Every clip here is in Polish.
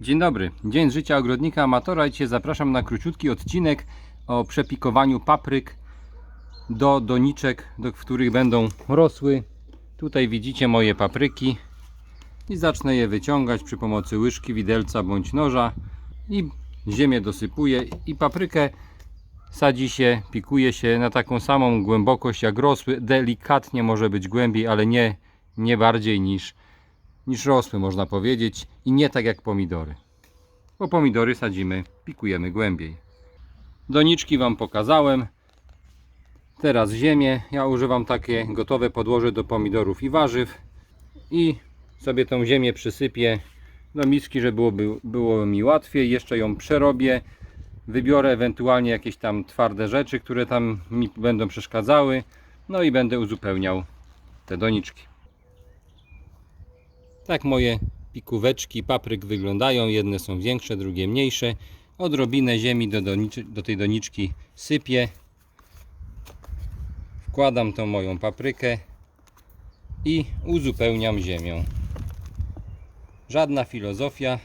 Dzień dobry, dzień życia ogrodnika amatora i dzisiaj zapraszam na króciutki odcinek o przepikowaniu papryk do doniczek, do których będą rosły. Tutaj widzicie moje papryki i zacznę je wyciągać przy pomocy łyżki, widelca bądź noża i ziemię dosypuję i paprykę sadzi się, pikuje się na taką samą głębokość jak rosły, delikatnie może być głębiej, ale nie, nie bardziej niż niż rosły, można powiedzieć, i nie tak jak pomidory. Bo pomidory sadzimy, pikujemy głębiej. Doniczki Wam pokazałem. Teraz ziemię. Ja używam takie gotowe podłoże do pomidorów i warzyw. I sobie tą ziemię przysypię do miski, żeby byłoby, było mi łatwiej. Jeszcze ją przerobię. Wybiorę ewentualnie jakieś tam twarde rzeczy, które tam mi będą przeszkadzały. No i będę uzupełniał te doniczki. Tak moje pikóweczki papryk wyglądają. Jedne są większe, drugie mniejsze. Odrobinę ziemi do, do tej doniczki sypię. Wkładam tą moją paprykę i uzupełniam ziemią. Żadna filozofia.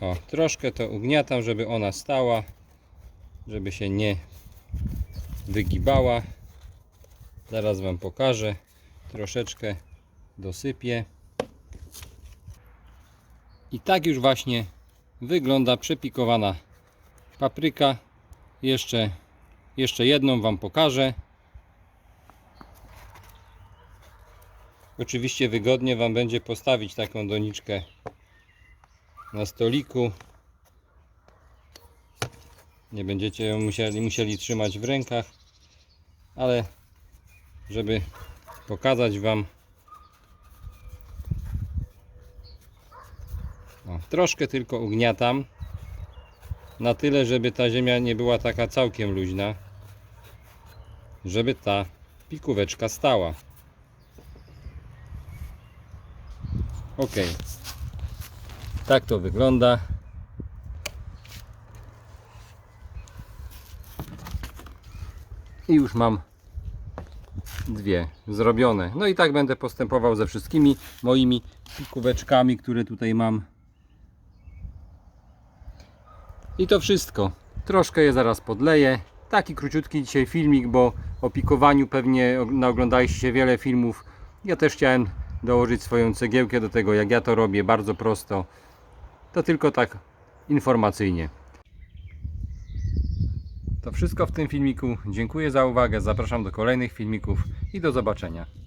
O, troszkę to ugniatam, żeby ona stała żeby się nie wygibała. Zaraz Wam pokażę. Troszeczkę dosypię. I tak już właśnie wygląda przepikowana papryka. Jeszcze, jeszcze jedną Wam pokażę. Oczywiście wygodnie Wam będzie postawić taką doniczkę na stoliku. Nie będziecie ją musieli, musieli trzymać w rękach, ale żeby pokazać Wam o, troszkę tylko ugniatam na tyle, żeby ta ziemia nie była taka całkiem luźna żeby ta pikóweczka stała. Ok tak to wygląda i już mam dwie zrobione. No i tak będę postępował ze wszystkimi moimi kubeczkami, które tutaj mam. I to wszystko. Troszkę je zaraz podleję. Taki króciutki dzisiaj filmik, bo o pikowaniu pewnie naoglądaliście się wiele filmów. Ja też chciałem dołożyć swoją cegiełkę do tego, jak ja to robię, bardzo prosto. To tylko tak informacyjnie. To wszystko w tym filmiku. Dziękuję za uwagę. Zapraszam do kolejnych filmików i do zobaczenia.